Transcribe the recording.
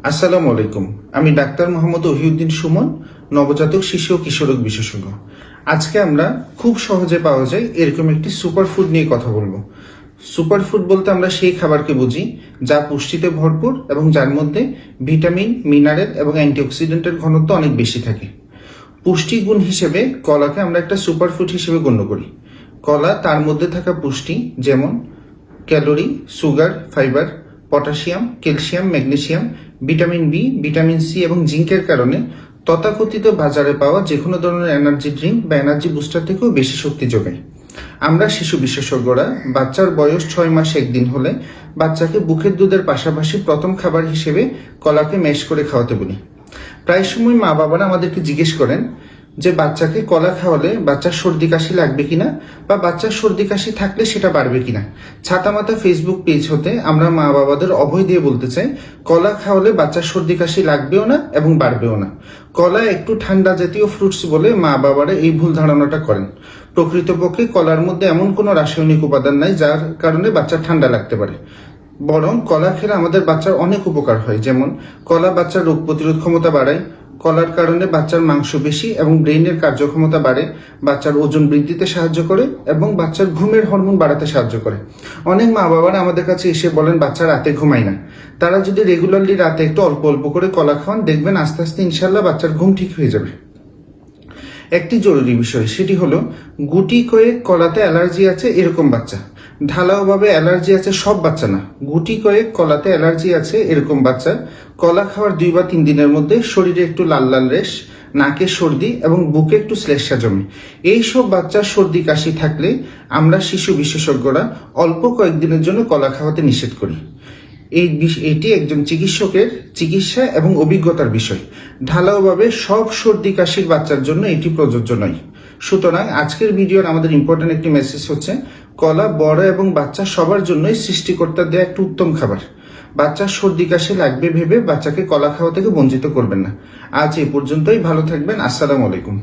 আসসালামু আলাইকুম। আমি ডাক্তার মোহাম্মদ ওহিউদ্দিন সুমন, নবজাতক শিশু ও কিশোরক বিশেষজ্ঞ। আজকে আমরা খুব সহজে পাওয়া যায় এরকম একটি সুপার ফুড নিয়ে কথা বলব। সুপার ফুড বলতে আমরা সেই খাবারকে বুঝি যা পুষ্টিতে ভরপুর এবং যার মধ্যে ভিটামিন, মিনারেল এবং অ্যান্টিঅক্সিডেন্টের ঘনত্ব অনেক বেশি থাকে। পুষ্টি গুণ হিসেবে কলাকে আমরা একটা সুপার ফুড হিসেবে গণ্য করি। কলা তার মধ্যে থাকা পুষ্টি যেমন calorie, sugar, fibre potassium, calcium, magnesium, vitamin B vitamin C এবং জিঙ্কের কারণে তথাকথিত বাজারে পাওয়া যে কোনো ধরনের এনার্জি ড্রিঙ্ক বা এনার্জি বুস্টার থেকেও বেশি শক্তি যোগায় আমরা শিশু বিশেষজ্ঞরা, বাচ্চার বয়স ছয় মাস একদিন হলে বাচ্চাকে বুকের দুধের পাশাপাশি প্রথম খাবার হিসেবে কলাকে ম্যাশ করে খাওয়াতে বলি। প্রায় সময় মা বাবারা আমাদেরকে জিজ্ঞেস করেন যে বাচ্চাকে কলা খাওয়ালে বাচ্চার সর্দি কাশি লাগবে কিনা বা বাচ্চার সর্দি কাশি থাকলে সেটা বাড়বে কিনা। ছাতামাতা ফেসবুক পেজ হতে আমরা মা বাবাদের অভয় দিয়ে বলতে চাই, কলা খাওয়ালে বাচ্চার সর্দি কাশি লাগবেও না এবং বাড়বেও না। কলা একটু ঠান্ডা জাতীয় ফ্রুটস বলে মা বাবারা এই ভুল ধারণাটা করেন। প্রকৃতপক্ষে কলার মধ্যে এমন কোনো রাসায়নিক উপাদান নাই যার কারণে বাচ্চার ঠান্ডা লাগতে পারে। বরং কলা খেলে আমাদের বাচ্চার অনেক উপকার হয়, যেমন কলা বাচ্চার রোগ প্রতিরোধ ক্ষমতা বাড়ায় কলার কারণে বাচ্চার মাংস বেশি এবং ব্রেইনের কার্যক্ষমতা বাড়ে, বাচ্চার ওজন বৃদ্ধিতে সাহায্য করে এবং বাচ্চার ঘুমের হরমোন বাড়াতে সাহায্য করে। অনেক মা বাবারা আমাদের কাছে এসে বলেন, বাচ্চা রাতে ঘুমায় না। তারা যদি রেগুলারলি রাতে একটু অল্প অল্প করে কলা খাওয়ান, দেখবেন আস্তে আস্তে ইনশাল্লাহ বাচ্চার ঘুম ঠিক হয়ে যাবে। একটি জরুরি বিষয়, সেটি হলো গুটি কয়েক কলাতে অ্যালার্জি আছে এরকম বাচ্চা। ঢালাওভাবে অ্যালার্জি আছে সব বাচ্চা না। গুটি কয়েক কলাতে অ্যালার্জি আছে এরকম বাচ্চা। কলা খাওয়ার দুই বা তিন দিনের মধ্যে শরীরে একটু লাল লাল রেশ, নাকে সর্দি এবং বুকে একটু শ্লেষা জমে। এইসব বাচ্চার সর্দি কাশি থাকলে আমরা শিশু বিশেষজ্ঞরা অল্প কয়েকদিনের জন্য কলা খাওয়াতে নিষেধ করি। এই এটি একজন চিকিৎসকের চিকিৎসা এবং অভিজ্ঞতার বিষয়। ঢালাওভাবে সব সর্দি কাশির বাচ্চার জন্য এটি প্রযোজ্য নয়। সুতরাং আজকের ভিডিওর আমাদের ইম্পর্টেন্ট একটি মেসেজ হচ্ছে, কলা বড় এবং বাচ্চা সবার জন্যই সৃষ্টিকর্তা দেয়া একটু উত্তম খাবার। বাচ্চা সর্দি কাশি লাগবে ভেবে বাচ্চাকে কলা খাওয়া থেকে বঞ্চিত করবেন না। আজ এ পর্যন্তই, ভালো থাকবেন, আসসালামু আলাইকুম।